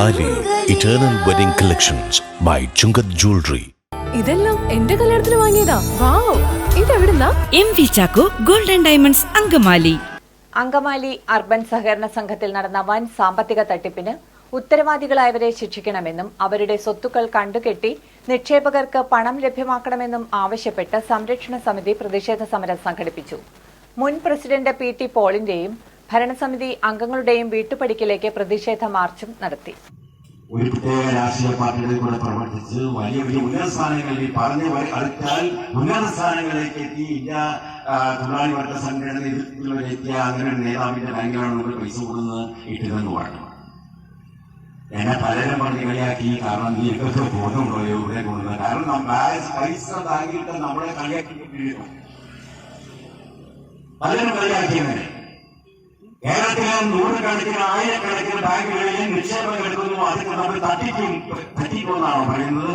താലി eternal wedding collections by Chungath jewellery ഇതെല്ലാം എന്റെ കല്യാണത്തിന് വാങ്ങിയതാ. Wow ഇതെവിടുന്നാ? M V Chacko golden diamonds Angamaly. Angamaly urban സഹകരണ സംഘത്തിൽ നടന്ന വൻ സാമ്പത്തിക തട്ടിപ്പിന് ഉത്തരവാദികളായവരെ ശിക്ഷിക്കണമെന്നും അവരുടെ സ്വത്തുക്കൾ കണ്ടുകെട്ടി നിക്ഷേപകർക്ക് പണം ലഭ്യമാക്കണമെന്നും ആവശ്യപ്പെട്ട് സംരക്ഷണ സമിതി പ്രതിഷേധ സമരം സംഘടിപ്പിച്ചു. മുൻ പ്രസിഡന്റ് പി ടി പോളിന്റെയും ഭരണസമിതി അംഗങ്ങളുടെയും വീട്ടുപടിക്കലേക്ക് പ്രതിഷേധ മാർച്ചും നടത്തി. ഒരു പ്രത്യേക രാഷ്ട്രീയ പാർട്ടികളിൽ കൂടെ പ്രവർത്തിച്ച് വലിയ വലിയ ഉന്നത സ്ഥാനങ്ങളിൽ പറഞ്ഞു അടുത്താൽ ഉന്നത സ്ഥാനങ്ങളിലേക്ക് എത്തി ഇന്ത്യ തൊഴിലാളി വർഗ സംഘടന നേതൃത്വത്തിലെത്തിയ അങ്ങനെ ഒരു നേതാവിന്റെ ബാങ്കിലാണ് നമ്മൾ പൈസ കൊടുക്കുന്നത് ഇട്ടിരുന്നു പറഞ്ഞു. എന്നെ പലരും പറഞ്ഞ് കളിയാക്കി കാരണം നീ എന്തൊക്കെ ബോധമുണ്ടോ? ഇവിടെ കൊണ്ടുവന്നത് കാരണം പൈസ ബാങ്കിട്ട് നമ്മളെ കളിയാക്കി പലരും കളിയാക്കിയങ്ങനെ കേരളത്തിലെ നൂറുകണക്കിന് ആയിരക്കണക്കിന് ബാങ്കുകളിലെ നിക്ഷേപം എടുക്കുന്നു. അതൊക്കെ നമ്മൾ തട്ടിക്കും പറ്റിക്കുമെന്നാണോ പറയുന്നത്.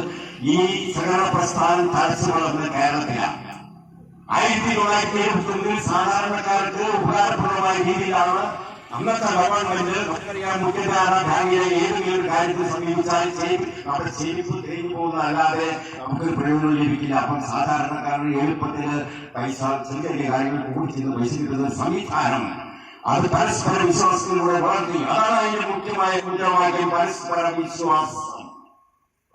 ഈ സഹകരണ പ്രസ്ഥാനം തടസ്സം വളർന്നത് കേരളത്തിലാണ് ആയിരത്തി തൊള്ളായിരത്തി എഴുപത്തി സാധാരണക്കാർക്ക് ഉപകാരപ്രദമായ രീതിയിലാണ് അന്നത്തെ ഗവൺമെന്റ് നമുക്കറിയാം മുഖ്യധാര ബാങ്കിലെ ഏതെങ്കിലും ഒരു കാര്യത്തെ സമീപിച്ചാൽ അവിടെ ചെരുപ്പ് തേഞ്ഞു പോകുന്നതല്ലാതെ നമുക്ക് പ്രയോജനം ലഭിക്കില്ല. അപ്പം സാധാരണക്കാരന് എളുപ്പത്തിൽ പൈസ ചെറിയ കാര്യങ്ങൾ കൂടി ചെയ്ത് പൈസ കിട്ടുന്ന സംവിധാനം അത് പരസ്പര വിശ്വാസത്തിലൂടെ വളർത്തി. അതാണ് അതിന്റെ മുഖ്യമായ കുറ്റവാക്യം പരസ്പര വിശ്വാസം.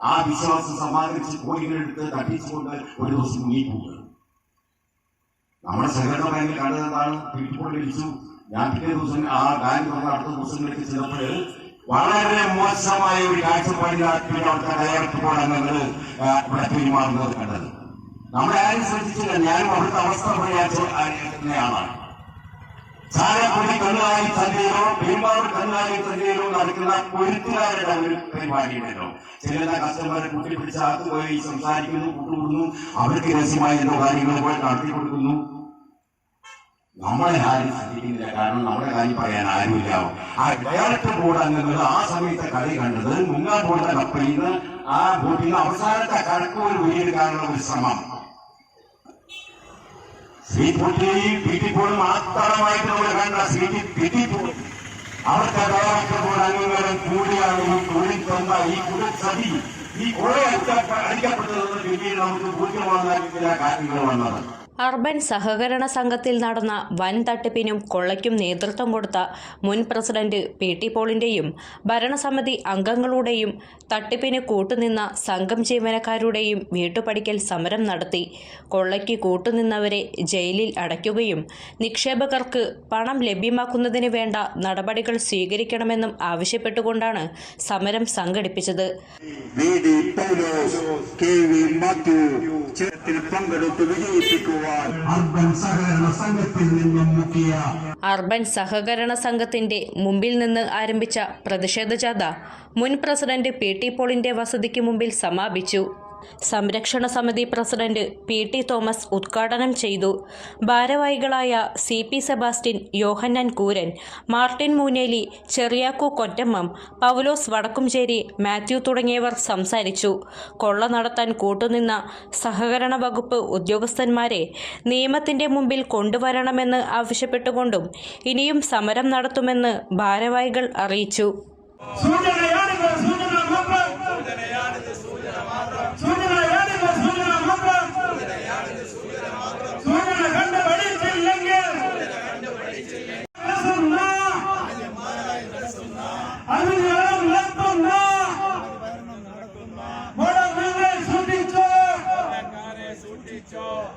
ആ വിശ്വാസം സമാഹരിച്ച് കോടികളെടുത്ത് തട്ടിച്ചുകൊണ്ട് ഒരു ദിവസം നീക്കുക നമ്മുടെ സഹകരണ ബാങ്കിൽ കണ്ടതാണ് വീട്ടിൽ ഞാൻ പിറ്റേ ദിവസം ആ ബാങ്ക് വന്ന അടുത്ത ദിവസങ്ങളിലേക്ക് ചെന്നപ്പോൾ വളരെ മോശമായ ഒരു കാഴ്ചപ്പാടിനാട്ടിൽ അവിടുത്തെ ഡയറക്ടർ ബോർഡ് അംഗങ്ങൾ ഇവിടെ പെരുമാറുന്നത് കണ്ടത്. നമ്മളെ ആരും ശ്രദ്ധിച്ചില്ല. ഞാനും അവിടുത്തെ അവസ്ഥ പറയാനാണ് ചാലക്കുടി കന്നുകാലി തന്നീരോ പെരുമ്പാവൂർ കന്നുകാലി തന്നീരോ നടക്കുന്ന പൊരുത്തുകാരുടെ ഒരു പരിപാടിയുണ്ടല്ലോ. ചില കസ്റ്റമറെ കൂട്ടിപ്പിടിച്ച് അകത്ത് പോയി സംസാരിക്കുന്നു കൂട്ടുകൂടുന്നു. അവർക്ക് രഹസ്യമായ എന്തോ കാര്യങ്ങൾ പോയി നടത്തി കൊടുക്കുന്നു. നമ്മളെ ആരും ശ്രദ്ധിക്കുന്നില്ല. കാരണം നമ്മുടെ കാര്യം പറയാൻ ആരുമില്ല. ആ ഡയറക്ടർ ബോർഡ് അംഗങ്ങൾ ആ സമയത്തെ കളി കണ്ടത് മുങ്ങാ ബോർഡിന്റെ കപ്പലിൽ നിന്ന് ആ ബോട്ടിൽ നിന്ന് അവസാനത്തെ കടക്കൂർ വീടെടുക്കാനുള്ള ഒരു ശ്രമം. ശ്രീ വീട്ടിപ്പോഴും മാത്രമായിട്ട് നമ്മൾ കണ്ട ശ്രീ വീട്ടിപ്പോൾ അവർക്ക് ബോർഡ് അംഗങ്ങളും കൂടിയാണ് ഈ തന്ന ഈ കുടിൽ സതി ഈ കുറെ അടിക്കപ്പെട്ടതെന്ന് പിന്നീട് നമുക്ക് ബോധ്യമാകുന്ന ചില കാര്യങ്ങൾ വന്നത്. അർബൻ സഹകരണ സംഘത്തിൽ നടന്ന വൻ തട്ടിപ്പിനും കൊള്ളയ്ക്കും നേതൃത്വം കൊടുത്ത മുൻ പ്രസിഡന്റ് പി ടി പോളിന്റെയും ഭരണസമിതി അംഗങ്ങളുടെയും തട്ടിപ്പിന് കൂട്ടുനിന്ന സംഘം ജീവനക്കാരുടെയും വീട്ടുപടിക്കൽ സമരം നടത്തി. കൊള്ളയ്ക്ക് കൂട്ടുനിന്നവരെ ജയിലിൽ അടയ്ക്കുകയും നിക്ഷേപകർക്ക് പണം ലഭ്യമാക്കുന്നതിന് വേണ്ട നടപടികൾ സ്വീകരിക്കണമെന്നും ആവശ്യപ്പെട്ടുകൊണ്ടാണ് സമരം സംഘടിപ്പിച്ചത്. പങ്കെടുത്ത് വിജയിപ്പിക്കുവാൻ അർബൻ സഹകരണ സംഘത്തിൽ നിന്നും മുക്കിയ അർബൻ സഹകരണ സംഘത്തിന്റെ മുമ്പിൽ നിന്ന് ആരംഭിച്ച പ്രതിഷേധ ജാഥ മുൻ പ്രസിഡന്റ് പി ടി പോളിന്റെ വസതിക്ക് മുമ്പിൽ സമാപിച്ചു. സംരക്ഷണ സമിതി പ്രസിഡന്റ് പി ടി തോമസ് ഉദ്ഘാടനം ചെയ്തു. ഭാരവാഹികളായ സി പി സെബാസ്റ്റ്യൻ യോഹന്നാൻ കൂരൻ മാർട്ടിൻ മൂനേലി ചെറിയാക്കു കൊറ്റമ്മം പൗലോസ് വടക്കുംചേരി മാത്യു തുടങ്ങിയവർ സംസാരിച്ചു. കൊള്ള നടത്താൻ കൂട്ടുനിന്ന സഹകരണ വകുപ്പ് ഉദ്യോഗസ്ഥന്മാരെ നിയമത്തിന്റെ മുമ്പിൽ കൊണ്ടുവരണമെന്ന് ആവശ്യപ്പെട്ടുകൊണ്ടും ഇനിയും സമരം നടത്തുമെന്ന് ഭാരവാഹികൾ അറിയിച്ചു. job.